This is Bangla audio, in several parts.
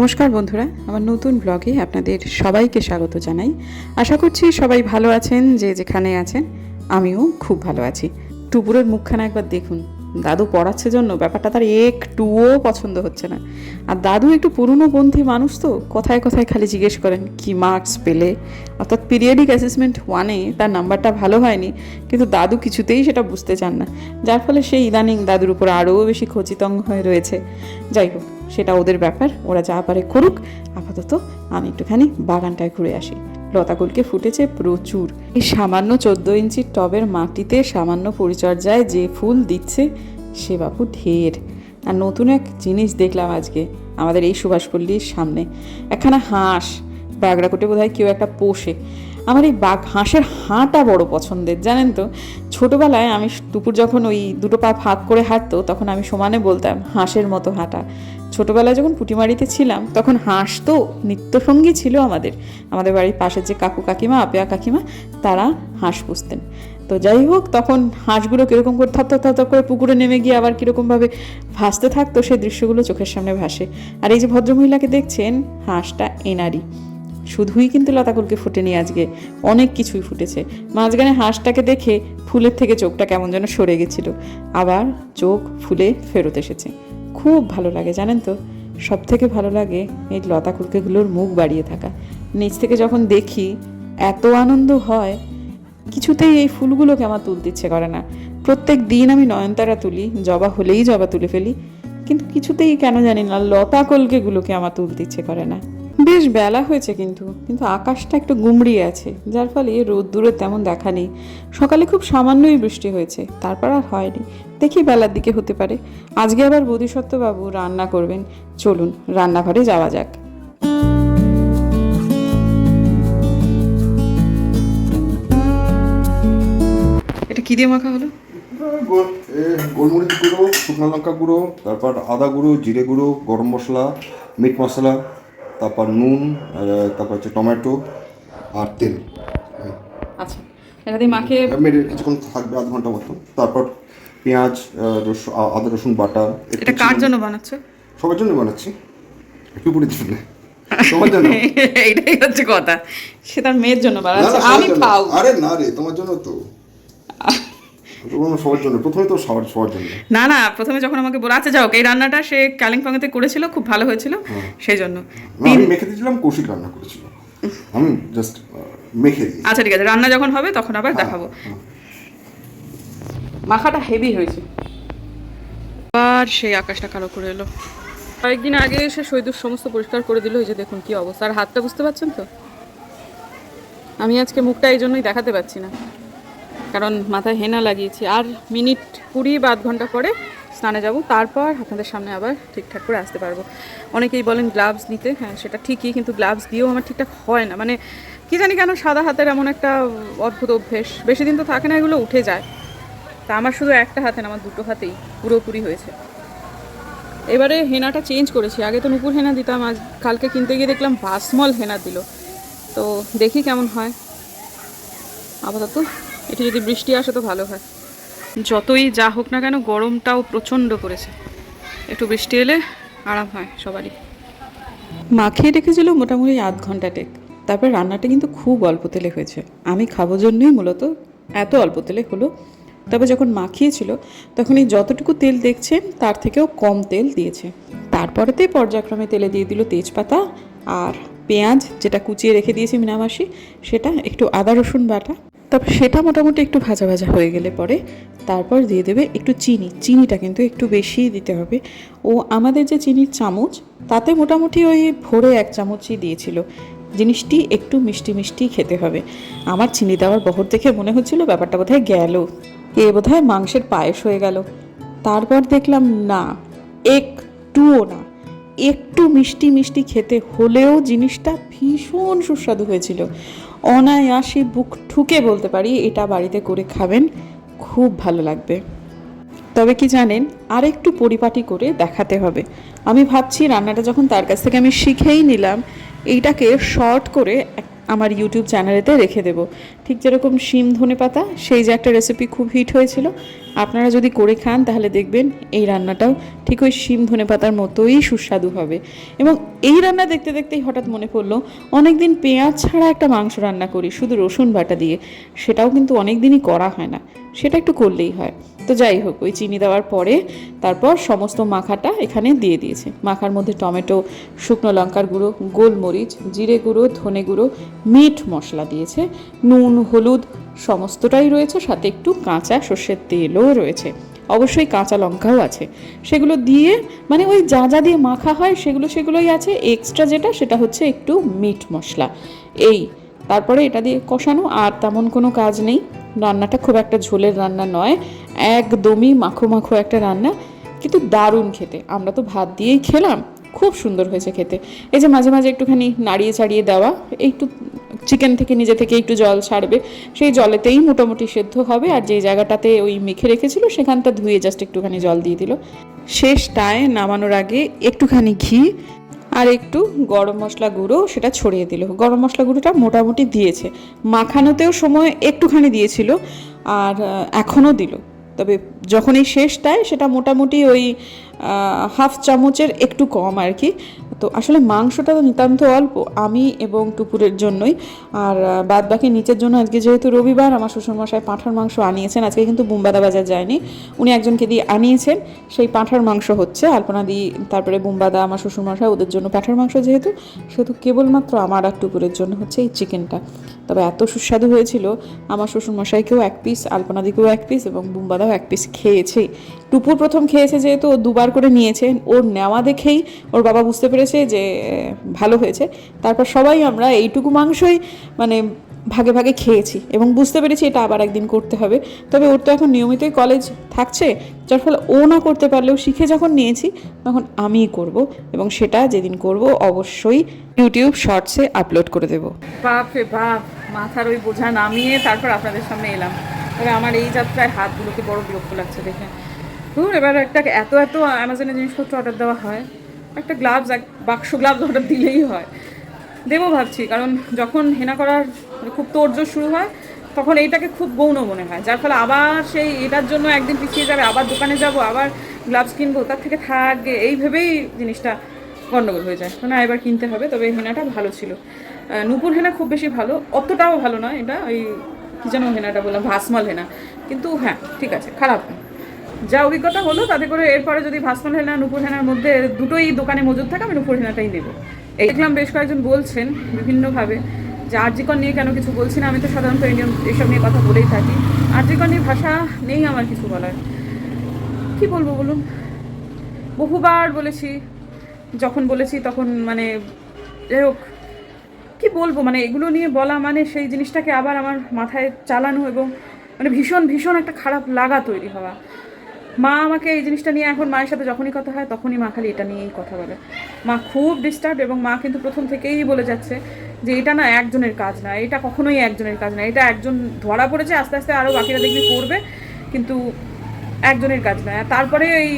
নমস্কার বন্ধুরা, আমার নতুন ব্লগে আপনাদের সবাইকে স্বাগত জানাই। আশা করছি সবাই ভালো আছেন, যে যেখানে আছেন, আমিও খুব ভালো আছি। টুপুরের মুখখানা একবার দেখুন। দাদু পড়াচ্ছে জন্য ব্যাপারটা তার একটুও পছন্দ হচ্ছে না। আর দাদু একটু পুরনো পন্থী মানুষ তো, কথায় কথায় খালি জিজ্ঞেস করেন, কি মার্কস পেলে? অর্থাৎ পিরিয়ডিক অ্যাসেসমেন্ট ওয়ানে তার নাম্বারটা ভালো হয়নি, কিন্তু দাদু কিছুতেই সেটা বুঝতে চান না। যার ফলে সেই ইদানিং দাদুর উপর আরও বেশি খচিতঙ্গ হয়ে রয়েছে। যাই হোক, সেটা ওদের ব্যাপার, ওরা যা পারে করুক। আপাতত আমি একটুখানি বাগানটায় ঘুরে আসি। লতাকুলকে ফুটেছে প্রচুর। এই সামান্য চোদ্দ ইঞ্চির টবের মাটিতে সামান্য পরিচর্যায় যে ফুল দিচ্ছে, সে বাপু ঢের। আর নতুন এক জিনিস দেখলাম আজকে, আমাদের এই সুভাষপল্লীর সামনে। একখানা হাঁস, বাগড়াকোটে বোধ হয় কেউ একটা পোষে। আমার এই বাঘ, হাঁসের হাঁটা বড় পছন্দের, জানেন তো? ছোটোবেলায় আমি দুপুর যখন ওই দুটো পা ফাঁক করে হাঁটতো, তখন আমি সমানে বলতাম, হাঁসের মতো হাঁটা। ছোটোবেলায় যখন পুটিমারিতে ছিলাম, তখন হাঁস তো নিত্যসঙ্গী ছিল আমাদের। আমাদের বাড়ির পাশের যে কাকু কাকিমা, আপিয়া কাকিমা, তারা হাঁস পুষতেন। তো যাই হোক, তখন হাঁসগুলো কীরকম করে থপ থপ থপ করে পুকুরে নেমে গিয়ে আবার কীরকমভাবে ভাসতে থাকতো, সেই দৃশ্যগুলো চোখের সামনে ভাসে। আর এই যে ভদ্রমহিলাকে দেখছেন, হাঁসটা এনারি। শুধুই কিন্তু লতাকুলকে ফুটেনি আজকে, অনেক কিছুই ফুটেছে। মাঝখানে হাঁসটাকে দেখে ফুলের থেকে চোখটা কেমন যেন সরে গেছিল। আবার চোখ ফুলে ফেরত এসেছে। খুব ভালো লাগে, জানেন তো? সব থেকে ভালো লাগে এই লতা কুলকেগুলোর মুখ বাড়িয়ে থাকা। নিচ থেকে যখন দেখি এত আনন্দ হয়, কিছুতেই এই ফুলগুলোকে আমার তুলতে ইচ্ছে করে না। প্রত্যেক দিন আমি নয়নতারা তুলি, জবা হলেই জবা তুলে ফেলি, কিন্তু কিছুতেই কেন জানি না লতা কলকেগুলোকে আমার তুলতে ইচ্ছে করে না। বেশ বেলা হয়েছে কিন্তু কিন্তু আকাশটা একটু গুমড়িয়ে আছে, যার ফলে রোদ্দুরের তেমন দেখা নেই। সকালে খুব সামান্যই বৃষ্টি হয়েছে, তারপর আর হয়নি। দেখি বেলার দিকে হতে পারে। আজকে আবার বোধিসত্ত্ববাবু রান্না করবেন। চলুন, রান্নাঘরে যাওয়া যাক। এটা কি দিয়ে মাখা হলো? গোল- গোলমরিচ গুঁড়ো, শুকনো লঙ্কা গুঁড়ো, তারপর আদা গুঁড়ো, জিরে গুঁড়ো, গরম মশলা, মিট মশলা তারপর নুন তারপর হচ্ছে টমেটো আর তেল। আচ্ছা এটা দিয়ে মেরে কিছুক্ষণ থাকবে আধ ঘণ্টা মতো। তারপর পেঁয়াজ রসুন আদা রসুন বাটা এটা কার জন্য বানাচ্ছ? সবার জন্য বানাচ্ছি। পিপুরির জন্য। তোমার জন্য? এইটাই হচ্ছে কথা। সে তার মেয়ের জন্য বানাচ্ছে আমি খাও। আরে না রে তোমার জন্য তো। সবার জন্য প্রথমে তো সবার সবার জন্য। না না প্রথমে যখন আমাকে বলে আচ্ছা যাও এই রান্নাটা সে করেছিল খুব ভালো হয়েছিল সেই জন্য। আমি মেখে দিয়েছিলাম কৌশিক রান্না করেছিল। আমি জাস্ট মেখে দিই আচ্ছা ঠিক আছে রান্না যখন হবে তখন আবার দেখাবো। মাখাটা হেভি হয়েছে। আর সেই আকাশটা কালো করে এলো। কয়েকদিন আগে এসে শহীদুর সমস্ত পরিষ্কার করে দিল এই যে দেখুন কি অবস্থা। আর হাতটা বুঝতে পারছেন তো? আমি আজকে মুখটা এই জন্যই দেখাতে পারছি না। কারণ মাথায় হেনা লাগিয়েছি। আর মিনিট কুড়ি বা আধ ঘণ্টা পরে স্নানে যাব। তারপর আপনাদের সামনে আবার ঠিকঠাক করে আসতে পারব। অনেকেই বলেন গ্লাভস নিতে। হ্যাঁ সেটা ঠিকই, কিন্তু গ্লাভস দিয়েও আমার ঠিকঠাক হয় না। মানে কি জানি কেন সাদা হাতের এমন একটা অদ্ভুত অভ্যেস। বেশি দিন তো থাকে না, এগুলো উঠে যায়। তা আমার শুধু একটা হাতে না, আমার দুটো হাতেই পুরোপুরি হয়েছে। এবারে হেনাটা চেঞ্জ করেছি। আগে তো নুপুর হেনা দিতাম, আজ কালকে কিনতে গিয়ে দেখলাম বাসমল হেনা দিল। তো দেখি কেমন হয়। আপাতত এটি যদি বৃষ্টি আসে তো ভালো হয়। যতই যা হোক না কেন গরমটাও প্রচণ্ড করেছে। একটু বৃষ্টি এলে আরাম হয় সবারই। মাখিয়ে রেখেছিল মোটামুটি আধ ঘণ্টা টেক। তারপর রান্নাটা কিন্তু খুব অল্প তেলে হয়েছে। আমি খাব জন্যই মূলত এত অল্প তেলে হলো। তবে যখন মাখিয়েছিল তখন এই যতটুকু তেল দেখছেন তার থেকেও কম তেল দিয়েছে। তারপরেতে পর্যায়ক্রমে তেলে দিয়ে দিল তেজপাতা আর পেঁয়াজ যেটা কুচিয়ে রেখে দিয়েছি মিনামাসি সেটা একটু আদা রসুন বাটা তারপর সেটা মোটামুটি একটু ভাজা ভাজা হয়ে গেলে পরে তারপর দিয়ে দেবে একটু চিনি। চিনিটা কিন্তু একটু বেশিই দিতে হবে। ও আমাদের যে চিনির চামচ, তাতে মোটামুটি ওই ভোরে এক চামচই দিয়েছিল। জিনিসটি একটু মিষ্টি মিষ্টি খেতে হবে। আমার চিনি দেওয়ার বহর দেখে মনে হচ্ছিল ব্যাপারটা বোধহয় গেল। এ বোধহয় মাংসের পায়েস হয়ে গেল। তারপর দেখলাম না, একটুও না। একটু মিষ্টি মিষ্টি খেতে হলেও জিনিসটা ভীষণ সুস্বাদু হয়েছিল। অনায়াসে বুক ঠুকে বলতে পারি, এটা বাড়িতে করে খাবেন, খুব ভালো লাগবে। তবে কি জানেন আর একটু পরিপাটি করে দেখাতে হবে। আমি ভাবছি রান্নাটা যখন তার কাছ থেকে আমি শিখেই নিলাম, এইটাকে শর্ট করে এক- আমার ইউটিউব চ্যানেলেতে রেখে দেব। ঠিক যেরকম শিম ধনে পাতা, সেই যে একটা রেসিপি খুব হিট হয়েছিল, আপনারা যদি করে খান তাহলে দেখবেন এই রান্নাটাও ঠিক ওই শিম ধনে পাতার মতোই সুস্বাদু হবে। এবং এই রান্না দেখতে দেখতেই হঠাৎ মনে পড়ল, অনেকদিন পেঁয়াজ ছাড়া একটা মাংস রান্না করি, শুধু রসুন বাটা দিয়ে, সেটাও কিন্তু অনেক দিনই করা হয় না। সেটা একটু করলেই হয়। তো যাই হোক, ওই চিনি দেওয়ার পরে তারপর সমস্ত মাখাটা এখানে দিয়ে দিয়েছে। মাখার মধ্যে টমেটো, শুকনো লঙ্কার গুঁড়ো, গোলমরিচ, জিরে গুঁড়ো, ধনে গুঁড়ো, মিট মশলা দিয়েছে, নুন, হলুদ সমস্তটাই রয়েছে, সাথে একটু কাঁচা সর্ষের তেলও রয়েছে। অবশ্যই কাঁচা লঙ্কাও আছে। সেগুলো দিয়ে মানে ওই যা যা দিয়ে মাখা হয়, সেগুলো সেগুলোই আছে। এক্সট্রা যেটা, সেটা হচ্ছে একটু মিট মশলা। এই, তারপরে এটা দিয়ে কষানো, আর তেমন কোনো কাজ নেই। রান্নাটা খুব একটা ঝোলের রান্না নয়। একদমই মাখো মাখো একটা রান্না, কিন্তু দারুণ খেতে। আমরা তো ভাত দিয়েই খেলাম, খুব সুন্দর হয়েছে খেতে। এই যে মাঝে মাঝে একটুখানি নাড়িয়ে চাড়িয়ে দেওয়া, একটু চিকেন থেকে নিজে থেকে একটু জল ছাড়বে, সেই জলেতেই মোটামুটি সেদ্ধ হবে, আর যে জায়গাটাতে ওই মেখে রেখেছিল সেখানটা ধুয়ে জাস্ট একটুখানি জল দিয়ে দিল। শেষটায় নামানোর আগে একটুখানি ঘি আর একটু গরম মশলা গুঁড়ো সেটা ছড়িয়ে দিল। গরম মশলা গুঁড়োটা মোটামুটি দিয়েছে। মাখানোতেও সময় একটুখানি দিয়েছিল, আর এখনও দিল। তবে যখনই শেষটায় সেটা মোটামুটি ওই হাফ চামচের একটু কম আর কি। তো আসলে মাংসটা তো নিতান্ত অল্প, আমি এবং টুপুরের জন্যই। আর বাদ বাকি নিচের জন্য আজকে যেহেতু রবিবার, আমার শ্বশুরমশাই পাঁঠার মাংস আনিয়েছেন। আজকে কিন্তু বুম্বাদা বাজার যায়নি। উনি একজনকে দিয়ে আনিয়েছেন। সেই পাঁঠার মাংস হচ্ছে। আলপনা দি, তারপরে বুম্বাদা, আমার শ্বশুরমশাই, ওদের জন্য পাঁঠার মাংস যেহেতু, সেহেতু কেবলমাত্র আমার আর টুপুরের জন্য হচ্ছে এই চিকেনটা। তবে এত সুস্বাদু হয়েছিল। আমার শ্বশুরমশাইকেও এক পিস আলপনাদিকেও এক পিস এবং বুম্বাদাও এক পিস খেয়েছেই। টুপুর প্রথম খেয়েছে যেহেতু, ও দুবার করে নিয়েছে। ওর নেওয়া দেখেই ওর বাবা বুঝতে পেরেছে যে ভালো হয়েছে। তারপর সবাই আমরা এইটুকু মাংসই মানে ভাগে ভাগে খেয়েছি এবং বুঝতে পেরেছি এটা আবার একদিন করতে হবে। তবে ওর তো এখন নিয়মিতই কলেজ থাকছে, যার ফলে ও না করতে পারলেও শিখে যখন নিয়েছি, তখন আমিই করব এবং সেটা যেদিন করব অবশ্যই ইউটিউব শর্টসে আপলোড করে দেবো। বাপ রে বাপ, মাথার ওই বোঝা নামিয়ে তারপর আপনাদের সামনে এলাম। তবে আমার এই যাত্রায় হাতগুলোকে বড় বিরক্ত লাগছে দেখে। ধরুন এবার একটা এত এত অ্যামাজনে জিনিসপত্র অর্ডার দেওয়া হয়। একটা গ্লাভস এক বাক্স গ্লাভস অর্ডার দিলেই হয়। দেবো ভাবছি, কারণ যখন হেনা করার খুব তোড়জোড় শুরু হয়, তখন এইটাকে খুব গৌণ মনে হয়। যার ফলে আবার সেই এটার জন্য একদিন পিছিয়ে যাবে, আবার দোকানে যাব, আবার গ্লাভস কিনবো, তার থেকে থাকবে এই ভেবেই জিনিসটা গণ্ডগোল হয়ে যায়। না, এবার কিনতে হবে, তবে হেনাটা ভালো ছিল। নূপুর হেনা খুব বেশি ভালো, অতটাও ভালো নয় এটা, ওই কী যেন হেনাটা বললাম, ভাসমাল হেনা। কিন্তু হ্যাঁ ঠিক আছে, খারাপ যা অভিজ্ঞতা হলো, তাতে করে এরপরে যদি ভাসমান হেনা, নুপুর হেনার মধ্যে দুটোই দোকানে মজুদ থাকে, আমি নুপুর হেনাটাই নেব। এই দেখলাম বেশ কয়েকজন বলছেন বিভিন্নভাবে যে আর্জিকর নিয়ে কেন কিছু বলছি না, আমি তো সাধারণত এই নিয়ে- এইসব নিয়ে কথা বলেই থাকি। আর্জিকর নিয়ে ভাষা নেই আমার কিছু বলার। কি বলব বলুন? বহুবার বলেছি, যখন বলেছি তখন মানে যাই হোক, কি বলব? মানে এগুলো নিয়ে বলা মানে সেই জিনিসটাকে আবার আমার মাথায় চালানো এবং মানে ভীষণ ভীষণ একটা খারাপ লাগা তৈরি হওয়া। মা আমাকে এই জিনিসটা নিয়ে এখন মায়ের সাথে যখনই কথা হয়, তখনই মা খালি এটা নিয়েই কথা বলে। মা খুব ডিস্টার্ব এবং মা কিন্তু প্রথম থেকেই বলে যাচ্ছে যে এটা না একজনের কাজ না, এটা কখনোই একজনের কাজ না, এটা একজন ধরা পড়েছে, আস্তে আস্তে আরও বাকিরা দেখবি করবে, কিন্তু একজনের কাজ না। তারপরে এই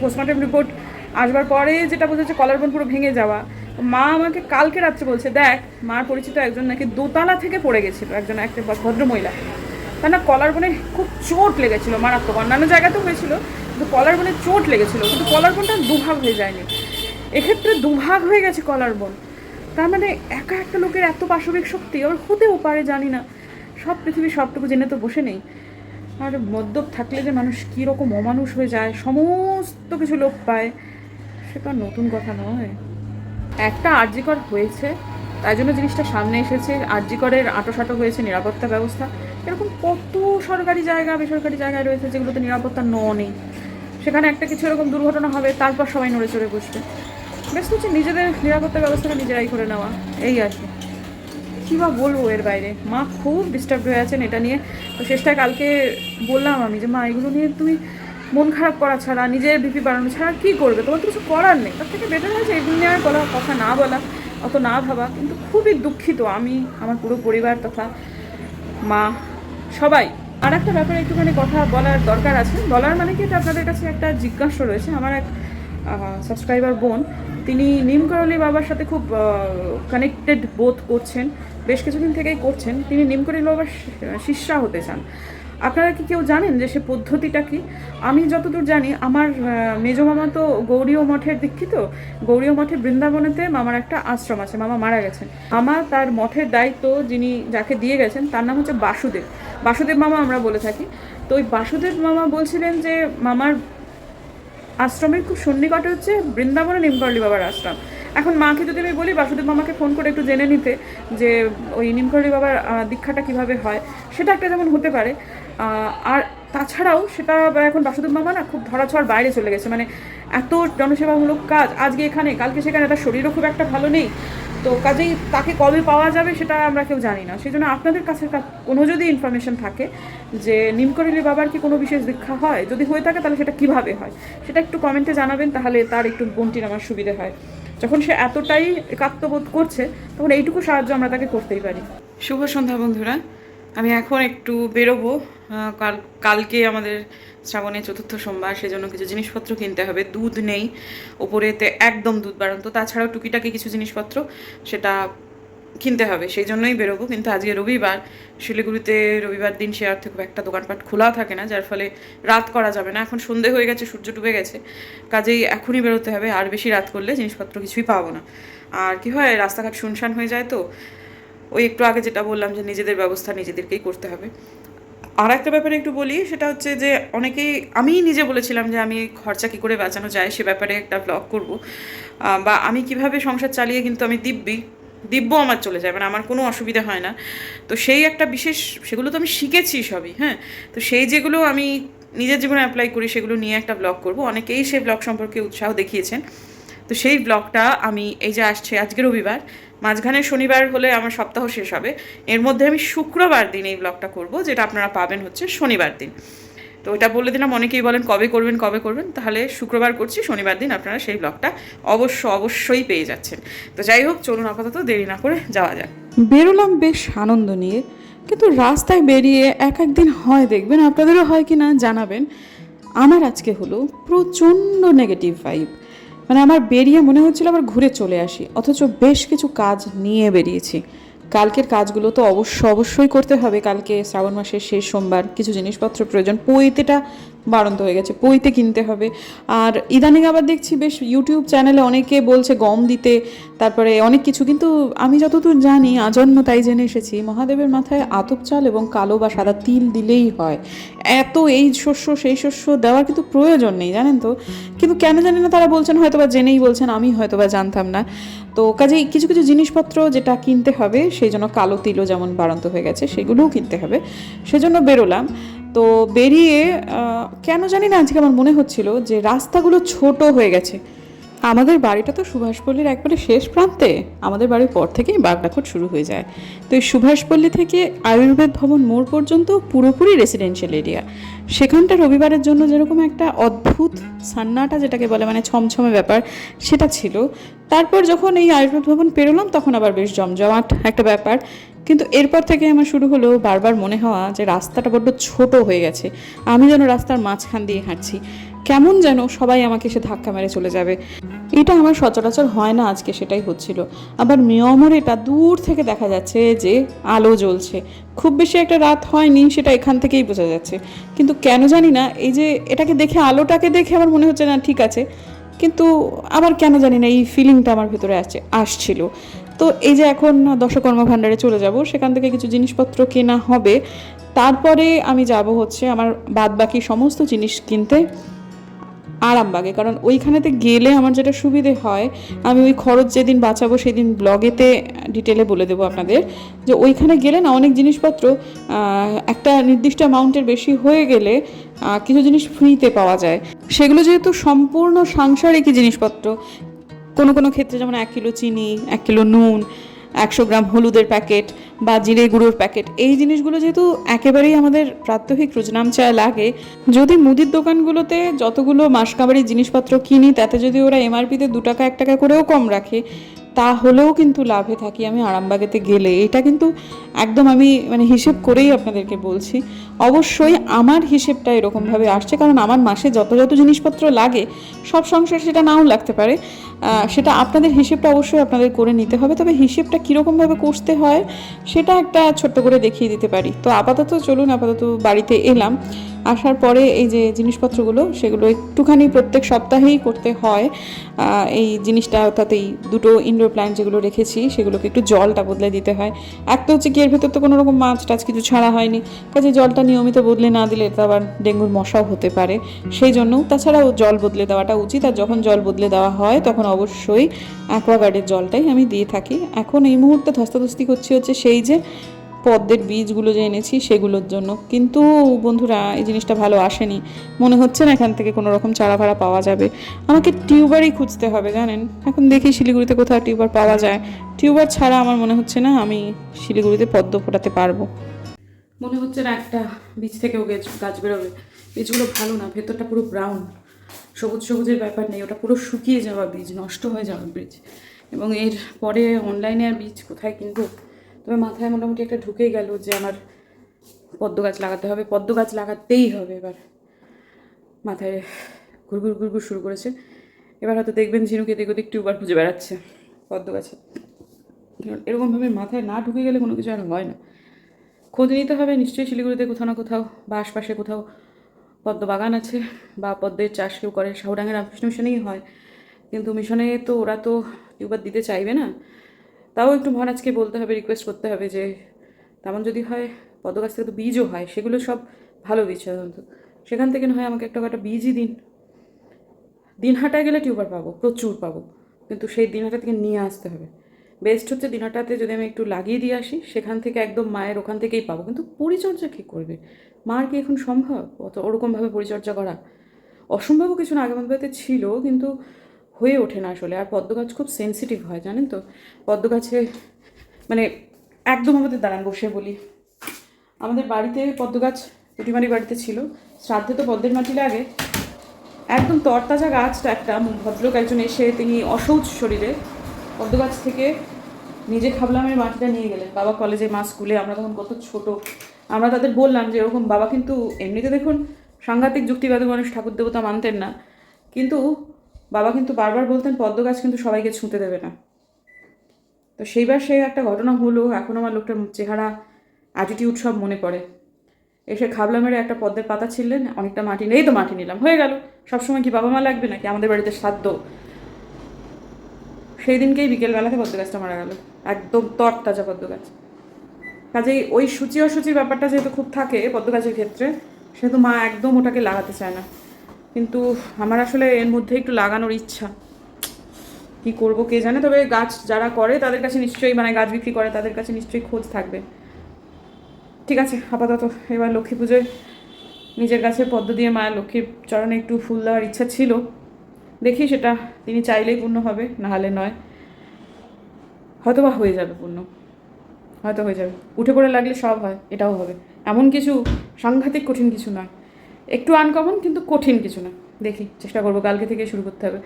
পোস্টমর্টম রিপোর্ট আসবার পরে যেটা বলছে কলার বোন পুরো ভেঙে যাওয়া। মা আমাকে কালকে রাত্রে বলছে, দেখ, মার পরিচিত একজন নাকি দোতলা থেকে পড়ে গেছিল, একজন একটা ভদ্রমহিলা। তার না কলার বোনে খুব চোট লেগেছিল, মারাত্মক। অন্যান্য জায়গাতেও হয়েছিল, কিন্তু কলার বোনে চোট লেগেছিল, কিন্তু কলার বোনটা দুভাগ হয়ে যায়নি। এক্ষেত্রে দুভাগ হয়ে গেছে কলার বোন। তার মানে একা একটা লোকের এত পাশবিক শক্তি ওর হতেও পারে, জানি না। সব পৃথিবী সবটুকু জেনে তো বসে নেই। আর মদ্যপ থাকলে যে মানুষ কীরকম অমানুষ হয়ে যায়, সমস্ত কিছু লোক পায় সেটা নতুন কথা নয়। একটা আর্যিকর হয়েছে, তাই জন্য জিনিসটা সামনে এসেছে। আর্যিকরের আঁটোসাঁটো হয়েছে নিরাপত্তা ব্যবস্থা। এরকম কত সরকারি জায়গা, বেসরকারি জায়গায় রয়েছে যেগুলোতে নিরাপত্তা ন নেই সেখানে একটা কিছু এরকম দুর্ঘটনা হবে, তারপর সবাই নড়ে চড়ে বসবে। বেশ হচ্ছে নিজেদের নিরাপত্তা ব্যবস্থাটা নিজেরাই করে নেওয়া, এই আর কি। কী বা বলব এর বাইরে? মা খুব ডিস্টার্ব হয়ে আছেন এটা নিয়ে। তো শেষটা কালকে বললাম আমি যে, মা, এগুলো নিয়ে তুমি মন খারাপ করা ছাড়া, নিজের বিপি বাড়ানো ছাড়া কী করবে? তোমার তো কিছু করার নেই। তার থেকে বেটার হয়েছে এগুলো নিয়ে আর বলা, কথা না বলা, অত না ভাবা। কিন্তু খুবই দুঃখিত আমি, আমার পুরো পরিবার তথা মা সবাই আর একটা ব্যাপারে একটুখানি কথা বলার দরকার আছে। বলার মানে কি? এটা আপনাদের কাছে একটা জিজ্ঞাসা রয়েছে। আমার এক সাবস্ক্রাইবার বোন, তিনি নিমকরলি বাবার সাথে খুব কানেক্টেড বোধ করছেন, বেশ কিছুদিন থেকেই করছেন। তিনি নিমকরলি বাবার শিষ্যা হতে চান। আপনারা কি কেউ জানেন যে সে পদ্ধতিটা কি? আমি যতদূর জানি, আমার মেজো মামা তো গৌরীয় মঠের দীক্ষিত। গৌরীয় মঠে বৃন্দাবনেতে মামার একটা আশ্রম আছে, মামা মারা গেছেন। মামা তার মঠের দায়িত্ব যিনি যাকে দিয়ে গেছেন, তার নাম হচ্ছে বাসুদেব। বাসুদেব মামা আমরা বলে থাকি। তো ওই বাসুদেব মামা বলছিলেন যে, মামার আশ্রমের খুব সন্নিকটে হচ্ছে বৃন্দাবনে নিমকরলি বাবার আশ্রম। এখন মাকে যদি আমি বলি, বাসুদেব মামাকে ফোন করে একটু জেনে নিতে যে ওই নিমকরলি বাবার দীক্ষাটা কীভাবে হয়, সেটা একটা যেমন হতে পারে। আর তাছাড়াও সেটা এখন বাসুদেব মামা না খুব ধরাছোঁয়ার বাইরে চলে গেছে। মানে এত জনসেবামূলক কাজ, আজকে এখানে, কালকে সেখানে তার শরীরও খুব একটা ভালো নেই। তো কাজেই তাকে কবে পাওয়া যাবে সেটা আমরা কেউ জানি না। সেই জন্য আপনাদের কাছে কোনো যদি ইনফরমেশন থাকে যে নিমকরিলি বাবার কি কোনো বিশেষ দীক্ষা হয়, যদি হয়ে থাকে তাহলে সেটা কীভাবে হয়, সেটা একটু কমেন্টে জানাবেন, তাহলে তার একটু বন্টির আমার সুবিধে হয়। যখন সে এতটাই একাত্মবোধ করছে, তখন এইটুকু সাহায্য আমরা তাকে করতেই পারি। শুভ সন্ধ্যা বন্ধুরা। আমি এখন একটু বেরোবো কাল, কালকে আমাদের শ্রাবণের চতুর্থ সোমবার, সেজন্য কিছু জিনিসপত্র কিনতে হবে। দুধ নেই, ওপরেতে একদম দুধ বাড়ন্ত। তাছাড়াও টুকিটাকি কিছু জিনিসপত্র সেটা কিনতে হবে, সেই জন্যই বেরোবো। কিন্তু আজকে রবিবার, শিলিগুড়িতে রবিবার দিন সে অর্থে খুব একটা দোকানপাট খোলা থাকে না, যার ফলে রাত করা যাবে না। এখন সন্ধে হয়ে গেছে, সূর্য ডুবে গেছে, কাজেই এখনই বেরোতে হবে। আর বেশি রাত করলে জিনিসপত্র কিছুই পাবো না। আর কি হয়, রাস্তাঘাট শুনশান হয়ে যায় তো ওই একটু আগে যেটা বললাম যে নিজেদের ব্যবস্থা নিজেদেরকেই করতে হবে। আর একটা ব্যাপারে একটু বলি, সেটা হচ্ছে যে অনেকেই আমি নিজে বলেছিলাম যে আমি খরচা কী করে বাঁচানো যায়, সে ব্যাপারে একটা ব্লগ করব। বা আমি কীভাবে সংসার চালিয়ে কিন্তু আমি দিব্যি দিব্য আমার চলে যায় মানে আমার কোনো অসুবিধা হয় না। তো সেই একটা বিশেষ, সেগুলো তো আমি শিখেছি সবই হ্যাঁ? তো সেই যেগুলো আমি নিজের জীবনে অ্যাপ্লাই করি, সেগুলো নিয়ে একটা ব্লগ করব। অনেকেই সেই ব্লগ সম্পর্কে উৎসাহ দেখিয়েছেন। তো সেই ব্লগটা আমি এই যে আসছে আজকে রবিবার, মাঝখানে শনিবার হলে আমার সপ্তাহ শেষ হবে। এর মধ্যে আমি শুক্রবার দিন এই ব্লগটা করব, যেটা আপনারা পাবেন হচ্ছে শনিবার দিন। তো ওটা বলে দিলাম, অনেকেই বলেন কবে করবেন কবে করবেন, তাহলে শুক্রবার করছি, শনিবার দিন আপনারা সেই ব্লগটা অবশ্য অবশ্যই পেয়ে যাচ্ছেন। তো যাই হোক, চলুন আপাতত দেরি না করে যাওয়া যাক। বেরোলাম বেশ আনন্দ নিয়ে, কিন্তু রাস্তায় বেরিয়ে এক একদিন হয়, দেখবেন আপনাদেরও হয় কি না জানাবেন। আমার আজকে হলো প্রচণ্ড নেগেটিভ ভাইব মানে আমার বেরিয়ে মনে হচ্ছিল আবার ঘুরে চলে আসি, অথচ বেশ কিছু কাজ নিয়ে বেরিয়েছি। কালকের কাজগুলো তো অবশ্য, অবশ্যই করতে হবে। কালকে শ্রাবণ মাসের শেষ সোমবার কিছু জিনিসপত্র প্রয়োজন। পৈতেটা বাড়ন্ত হয়ে গেছে। পৈতে কিনতে হবে। আর ইদানিং আবার দেখছি বেশ ইউটিউব চ্যানেলে অনেকে বলছে গম দিতে। তারপরে অনেক কিছু। কিন্তু আমি যতদূর জানি, আজন্ম তাই জেনে এসেছি, মহাদেবের মাথায় আতপ চাল এবং কালো বা সাদা তিল দিলেই হয়। এত এই শস্য, সেই শস্য দেওয়ার কিন্তু প্রয়োজন নেই, জানেন তো? কিন্তু কেন জানি না তারা বলছেন হয়তো বা জেনেই বলছেন, আমি হয়তো বা জানতাম না। তো কাজে কিছু কিছু জিনিসপত্র যেটা কিনতে হবে, সেই জন্য কালো তিলও যেমন বাড়ন্ত হয়ে গেছে, সেগুলোও কিনতে হবে। সেজন্য বেরোলাম। তো বেরিয়ে কেন জানি না আজকে আমার মনে হচ্ছিল যে রাস্তাগুলো ছোট হয়ে গেছে। আমাদের বাড়িটা তো সুভাষপল্লীর একবারে শেষ প্রান্তে। আমাদের বাড়ির পর থেকেই বাগডাকট শুরু হয়ে যায়। তো এই সুভাষপল্লী থেকে আয়ুর্বেদ ভবন মোড় পর্যন্ত পুরোপুরি রেসিডেন্সিয়াল এরিয়া সেখানটা রবিবারের জন্য যেরকম একটা অদ্ভুত সান্নাটা, যেটাকে বলে মানে ছমছমে ব্যাপার, সেটা ছিল। তারপর যখন এই আয়ুর্বেদ ভবন পেরোলাম, তখন আবার বেশ জমজমাট একটা ব্যাপার। কিন্তু এরপর থেকে আমার শুরু হলো বারবার মনে হওয়া যে রাস্তাটা বড্ড ছোট হয়ে গেছে। আমি যেন রাস্তার মাঝখান দিয়ে হাঁটছি। কেমন যেন সবাই আমাকে এসে ধাক্কা মেরে চলে যাবে। এটা আমার সচরাচর হয় না, আজকে সেটাই হচ্ছিল। আবার মিয়মর এটা দূর থেকে দেখা যাচ্ছে যে আলো জ্বলছে। খুব বেশি একটা রাত হয়নি, সেটা এখান থেকেই বোঝা যাচ্ছে। কিন্তু কেন জানি না, এই যে এটাকে দেখে, আলোটাকে দেখে আমার মনে হচ্ছে না ঠিক আছে। কিন্তু আবার কেন জানি না, এই ফিলিংটা আমার ভেতরে আসছে, আসছিল। তো এই যে এখন দশকর্ম ভাণ্ডারে চলে যাব, সেখান থেকে কিছু জিনিসপত্র কেনা হবে। তারপরে আমি যাব হচ্ছে আমার বাদবাকি সমস্ত জিনিস কিনতে। আরামবাগে। কারণ ওইখানেতে গেলে আমার যেটা সুবিধে হয়, আমি ওই খরচ যেদিন বাঁচাবো সেদিন ব্লগেতে ডিটেলে বলে দেবো আপনাদের, যে ওইখানে গেলে না অনেক জিনিসপত্র একটা নির্দিষ্ট অ্যামাউন্টের বেশি হয়ে গেলে কিছু জিনিস ফ্রিতে পাওয়া যায়। সেগুলো যেহেতু সম্পূর্ণ সাংসারিক জিনিসপত্র, কোনো কোনো ক্ষেত্রে যেমন এক কিলো চিনি, এক কিলো নুন একশো গ্রাম হলুদের প্যাকেট বা জিরে গুঁড়োর প্যাকেট। এই জিনিসগুলো যেহেতু একেবারেই আমাদের প্রাত্যহিক রোজনাম চায় লাগে, যদি মুদির দোকানগুলোতে যতগুলো মাসকাবারি জিনিসপত্র কিনি, তাতে যদি ওরা এমআরপিতে দু টাকা, এক টাকা করেও কম রাখে তাহলেও কিন্তু লাভে থাকি আমি আরামবাগেতে গেলে। এটা কিন্তু একদম আমি মানে হিসেব করেই আপনাদেরকে বলছি। অবশ্যই আমার হিসেবটা এরকমভাবে আসছে, কারণ আমার মাসে যত যত জিনিসপত্র লাগে, সব সংসার সেটা নাও লাগতে পারে। সেটা আপনাদের হিসেবটা অবশ্যই আপনাদের করে নিতে হবে। তবে হিসেবটা কীরকমভাবে করতে হয়, সেটা একটা ছোট্ট করে দেখিয়ে দিতে পারি। তো আপাতত চলুন, আপাতত বাড়িতে এলাম। আসার পরে এই যে জিনিসপত্রগুলো, সেগুলো একটুখানি প্রত্যেক সপ্তাহেই করতে হয়। এই জিনিসটা অর্থাৎ এই দুটো ইনডোর প্ল্যান্ট যেগুলো রেখেছি, সেগুলোকে একটু জলটা বদলে দিতে হয়। এক তো হচ্ছে কি, এর ভেতর তো কোনো রকম মাছ টাছ কিছু ছাড়া হয়নি। কাজে জলটা নিয়মিত বদলে না দিলে তো আবার ডেঙ্গুর মশাও হতে পারে। সেই জন্য তাছাড়াও জল বদলে দেওয়াটা উচিত। আর যখন জল বদলে দেওয়া হয়, তখন অবশ্যই অ্যাকোয়াগার্ডের জলটাই আমি দিয়ে থাকি। এখন এই মুহূর্তে ধস্তাধস্তি করছি হচ্ছে সেই যে পদ্মের বীজগুলো যে এনেছি সেগুলোর জন্য। কিন্তু বন্ধুরা, এই জিনিসটা ভালো আসেনি। মনে হচ্ছে না এখান থেকে কোনো রকম চারা ভাড়া পাওয়া যাবে। আমাকে টিউবারই খুঁজতে হবে, জানেন? এখন দেখি শিলিগুড়িতে কোথাও টিউবার পাওয়া যায়। টিউবার ছাড়া আমার মনে হচ্ছে না আমি শিলিগুড়িতে পদ্ম ফোটাতে পারব। মনে হচ্ছে না একটা বীজ থেকেও গাছ গাছ বেরোবে। বীজগুলো ভালো না, ভেতরটা পুরো ব্রাউন সবুজ সবুজের ব্যাপার নেই, ওটা পুরো শুকিয়ে যাওয়া বীজ, নষ্ট হয়ে যাওয়া বীজ। এবং এর পরে অনলাইনে আর বীজ কোথায় কিনবো? তবে মাথায় মোটামুটি একটা ঢুকেই গেল যে আমার পদ্ম গাছ লাগাতে হবে, পদ্ম গাছ লাগাতেই হবে এবার। মাথায় ঘুরঘুর ঘুরঘুর শুরু করেছে। এবার হয়তো দেখবেন ঝিনুক এদিক ওদিক টিউবার খুঁজে বেড়াচ্ছে পদ্ম গাছে। এরকমভাবে মাথায় না ঢুকে গেলে কোনো কিছু আর হয় না। খোঁজ নিতে হবে, নিশ্চয়ই শিলিগুড়িতে কোথাও না কোথাও বা আশপাশে কোথাও পদ্ম বাগান আছে বা পদ্মের চাষ কেউ করে। শাহুডাঙ্গের রামকৃষ্ণ মিশনেই হয়। কিন্তু মিশনে তো ওরা তো টিউবার দিতে চাইবে না। তাও একটু মহারাজকে বলতে হবে রিকোয়েস্ট করতে হবে যে তেমন যদি হয় পদ্ম গাছ থেকে তো বীজও হয়, সেগুলো সব ভালো বীজ সাধারণত সেখান থেকে না হয় আমাকে একটা একটা বীজই দিন। দিনহাটায় গেলে টিউবার পাবো, প্রচুর পাবো, কিন্তু সেই দিনহাটা থেকে নিয়ে আসতে হবে। বেস্ট হচ্ছে দিনহাটাতে যদি আমি একটু লাগিয়ে দিয়ে আসি, সেখান থেকে একদম মায়ের ওখান থেকেই পাবো। কিন্তু পরিচর্যা কী করবে? মার কি এখন সম্ভব? অত ওরকমভাবে পরিচর্যা করা অসম্ভবও কিছু না আগে ছিল, কিন্তু হয়ে ওঠে না আসলে। আর পদ্ম গাছ খুব সেন্সিটিভ হয়, জানেন তো? পদ্ম গাছে মানে একদম আমাদের দাঁড়ান বসে বলি। আমাদের বাড়িতে পদ্ম গাছ পুটিমারি বাড়িতে ছিল। শ্রাদ্ধে তো পদ্মের মাটি লাগে। একদম তরতাজা গাছটা একটা ভদ্রলোক একজন এসে তিনি অসৌচ শরীরে পদ্ম গাছ থেকে নিজে খাবলামের মাটিটা নিয়ে গেলেন। বাবা কলেজে, মা স্কুলে, আমরা তখন কত ছোট। আমরা তাদের বললাম যে এরকম বাবা কিন্তু এমনিতে দেখুন সাংঘাতিক যুক্তিবাদী মানুষ ঠাকুর দেবতা মানতেন না। কিন্তু বাবা কিন্তু বারবার বলতেন, পদ্ম গাছ কিন্তু সবাইকে ছুঁতে দেবে না। তো সেইবার সেই একটা ঘটনা হলো, এখন আমার লোকটার চেহারা অ্যাটিটিউড সব মনে পড়ে। এসে খাবলা মেরে একটা পদ্মের পাতা ছিললেন অনেকটা মাটি নেই তো মাটি নিলাম, হয়ে গেল। সবসময় কি বাবা মা লাগবে নাকি? আমাদের বাড়িতে সাধ্য। সেই দিনকেই বিকেলবেলাতে পদ্ম গাছটা মারা গেল, একদম তরতাজা পদ্ম গাছ। কাজেই ওই সূচি অসুচির ব্যাপারটা যেহেতু খুব থাকে পদ্ম গাছের ক্ষেত্রে, সেহেতু মা একদম ওটাকে লাগাতে চায় না। কিন্তু আমার আসলে এর মধ্যে একটু লাগানোর ইচ্ছা। কি করব কে জানে? তবে গাছ যারা করে তাদের কাছে নিশ্চয়ই মানে গাছ বিক্রি করে তাদের কাছে নিশ্চয়ই খোঁজ থাকবে। ঠিক আছে, আপাতত এবার লক্ষ্মী পুজোয় নিজের কাছে পদ্ম দিয়ে মায়ের লক্ষ্মীর চরণে একটু ফুল দেওয়ার ইচ্ছা ছিল। দেখি সেটা তিনি চাইলেই পূর্ণ হবে নাহলে নয়। হয়তো বা হয়ে যাবে পূর্ণ। হয়তো হয়ে যাবে। উঠে পড়ে লাগলে সব হয়, এটাও হবে। এমন কিছু সাংঘাতিক কঠিন কিছু নয়। একটু আনকমন কিন্তু কঠিন কিছু না। দেখি, চেষ্টা করব, কালকে থেকে শুরু করতে হবে।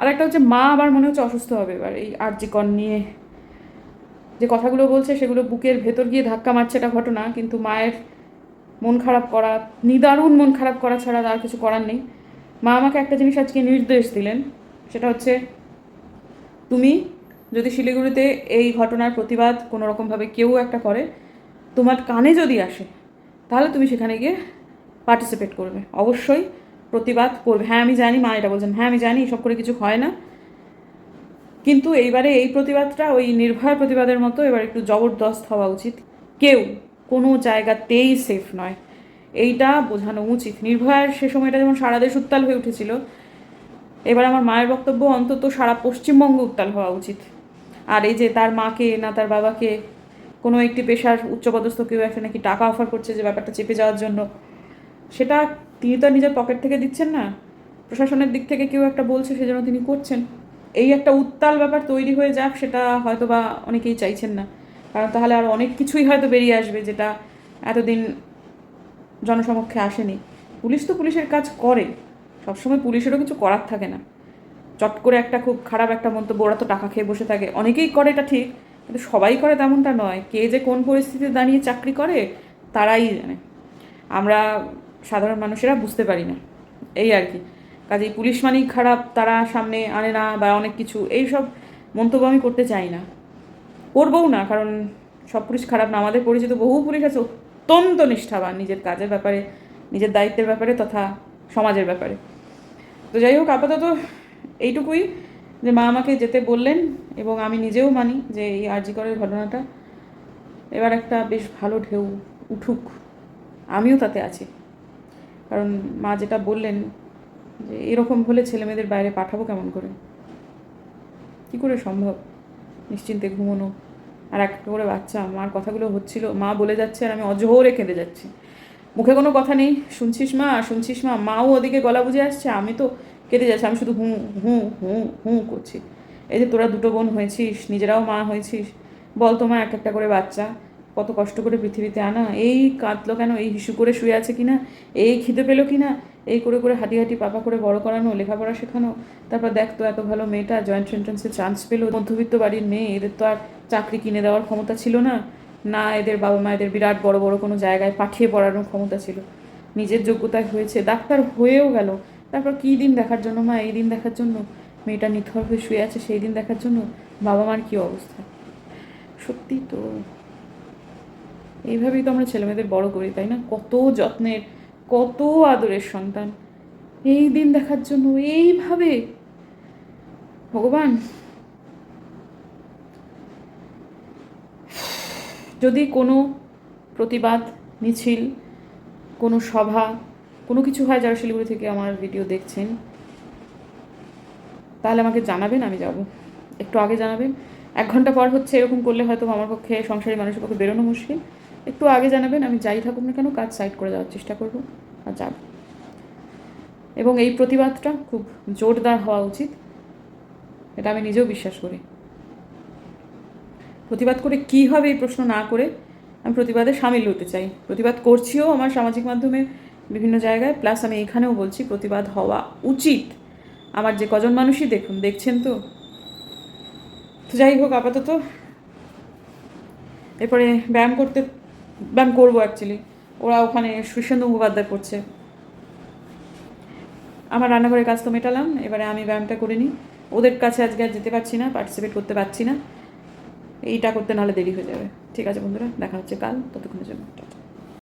আর একটা হচ্ছে, মা আবার মনে হচ্ছে অসুস্থ হবে এবার। এই আর্যিকর নিয়ে যে কথাগুলো বলছে, সেগুলো বুকের ভেতর গিয়ে ধাক্কা মারছে এটা ঘটনা, কিন্তু মায়ের মন খারাপ করা, নিদারুণ মন খারাপ করা ছাড়া আর কিছু করার নেই। মা আমাকে একটা জিনিস আজকে নির্দেশ দিলেন, সেটা হচ্ছে, তুমি যদি শিলিগুড়িতে এই ঘটনার প্রতিবাদ কোনো রকমভাবে কেউ একটা করে, তোমার কানে যদি আসে, তাহলে তুমি সেখানে গিয়ে পার্টিসিপেট করবে। অবশ্যই প্রতিবাদ করবে। হ্যাঁ আমি জানি মা এটা বলছেন। হ্যাঁ আমি জানি সব করে কিছু হয় না। কিন্তু এইবারে এই প্রতিবাদটা, ওই নির্ভয় প্রতিবাদের মতো এবার একটু জবরদস্ত হওয়া উচিত। কেউ কোনো জায়গাতেই সেফ নয়। এইটা বোঝানো উচিত। নির্ভয়ার সে সময়টা যেমন সারা দেশ উত্তাল হয়ে উঠেছিল, এবার আমার মায়ের বক্তব্য অন্তত সারা পশ্চিমবঙ্গ উত্তাল হওয়া উচিত। আর এই যে তার মাকে না তার বাবাকে কোনো একটি পেশার উচ্চপদস্থ কেউ একটা নাকি টাকা অফার করছে যে ব্যাপারটা চেপে যাওয়ার জন্য সেটা তিনি তো নিজের পকেট থেকে দিচ্ছেন না। প্রশাসনের দিক থেকে কেউ একটা বলছে সেজন্য তিনি করছেন। এই একটা উত্তাল ব্যাপার তৈরি হয়ে যাক, সেটা হয়তো বা অনেকেই চাইছেন না। কারণ তাহলে আর অনেক কিছুই হয়তো বেরিয়ে আসবে যেটা এতদিন জনসমক্ষে আসেনি। পুলিশ তো পুলিশের কাজ করে। সবসময় পুলিশেরও কিছু করার থাকে না। চট করে একটা খুব খারাপ একটা মন্তব্য, ওরা তো টাকা খেয়ে বসে থাকে। অনেকেই করে এটা ঠিক, কিন্তু সবাই করে তেমনটা নয়। কে যে কোন পরিস্থিতিতে দাঁড়িয়ে চাকরি করে, তারাই জানে। আমরা সাধারণ মানুষেরা বুঝতে পারি না। এই আর কি। কাজেই পুলিশ মানেই খারাপ, তারা সামনে আনে না বা অনেক কিছু এই সব মন্তব্য আমি করতে চাই না। করবও না, কারণ সব পুলিশ খারাপ না। আমাদের পরিচিত বহু পুলিশ আছে, অত্যন্ত নিষ্ঠাবান নিজের কাজের ব্যাপারে, নিজের দায়িত্বের ব্যাপারে তথা সমাজের ব্যাপারে। তো যাই হোক, আপাতত এইটুকুই যে মা আমাকে যেতে বললেন এবং আমি নিজেও মানি যে এই আর্জিকরের ঘটনাটা। এবার একটা বেশ ভালো ঢেউ উঠুক। আমিও তাতে আছি। কারণ মা যেটা বললেন যে, এরকম হলে ছেলেমেয়েদের বাইরে পাঠাবো কেমন করে? কী করে সম্ভব? নিশ্চিন্তে ঘুমোনো। আর একটা করে বাচ্চা, মার কথাগুলো হচ্ছিল, মা বলে যাচ্ছে আর আমি অজোরে কেঁদে যাচ্ছি। মুখে কোনো কথা নেই। শুনছিস মা? শুনছিস মা? মাও ওদিকে গলা বুঝে আসছে, আমি তো কেঁদে যাচ্ছি, আমি শুধু হুঁ হুঁ হুঁ হুঁ করছি। এই যে তোরা দুটো বোন হয়েছিস, নিজেরাও মা হয়েছিস, বল তোমার এক একটা করে বাচ্চা। কত কষ্ট করে পৃথিবীতে আনা, এই কাঁদলো কেন, এই হিসু করে শুয়ে আছে কিনা, এই খিদে পেল কিনা, এই করে করে হাঁটি হাঁটি পাপা করে বড় করানো, লেখাপড়া শেখানো, তারপর দেখ তো এত ভালো মেয়েটা জয়েন্ট এন্ট্রান্সে চান্স পেল, মধ্যবিত্ত বাড়ির মেয়ে, এদের তো আর চাকরি কিনে দেওয়ার ক্ষমতা ছিল না না এদের বাবা মায়েদের বিরাট বড় বড় কোনো জায়গায় পাঠিয়ে পড়ানোর ক্ষমতা ছিল, নিজের যোগ্যতায় হয়েছে, ডাক্তার হয়েও গেল, তারপর কী দিন দেখার জন্য মা, এই দিন দেখার জন্য, মেয়েটা নিথর হয়ে শুয়ে আছে সেই দিন দেখার জন্য, বাবা মার কী অবস্থা? সত্যি তো এইভাবেই তো আমরা ছেলেমেয়েদের বড় করি, তাই না? কত যত্নের, কত আদরের সন্তান। এই দিন দেখার জন্য এইভাবে। ভগবান, যদি কোনো প্রতিবাদ, মিছিল, কোনো সভা, কোনো কিছু হয় যারা শিলিগুড়ি থেকে আমার ভিডিও দেখছেন, তাহলে আমাকে জানাবেন, আমি যাব। একটু আগে জানাবেন। এক ঘণ্টা পর হচ্ছে এরকম করলে হয়তো আমার পক্ষে সংসারী মানুষের পক্ষে বেরোনো মুশকিল। একটু আগে জানাবেন, আমি যাই থাকুক না কেন, কাজ সাইড করে দেওয়ার চেষ্টা করব আর যাব। এবং এই প্রতিবাদটা খুব জোরদার হওয়া উচিত, এটা আমি নিজেও বিশ্বাস করি। প্রতিবাদ করে কী হবে এই প্রশ্ন না করে আমি প্রতিবাদে সামিল হতে চাই। প্রতিবাদ করছিও আমার সামাজিক মাধ্যমে বিভিন্ন জায়গায় প্লাস আমি এখানেও বলছি প্রতিবাদ হওয়া উচিত। আমার যে কজন মানুষই দেখুন, দেখছেন তো? তো যাই হোক, আপাতত এরপরে ব্যায়াম করতে ব্যায়াম করব অ্যাকচুয়ালি ওরা ওখানে সুশেন্দু মুখোপাধ্যায় পড়ছে আমার রান্নাঘরের কাজ তো মেটালাম, এবারে আমি ব্যায়ামটা করে নিই। ওদের কাছে আজকে আর যেতে পারছি না পার্টিসিপেট করতে পারছি না। এইটা করতে নাহলে দেরি হয়ে যাবে। ঠিক আছে বন্ধুরা, দেখা হচ্ছে কাল, ততক্ষণের জন্য।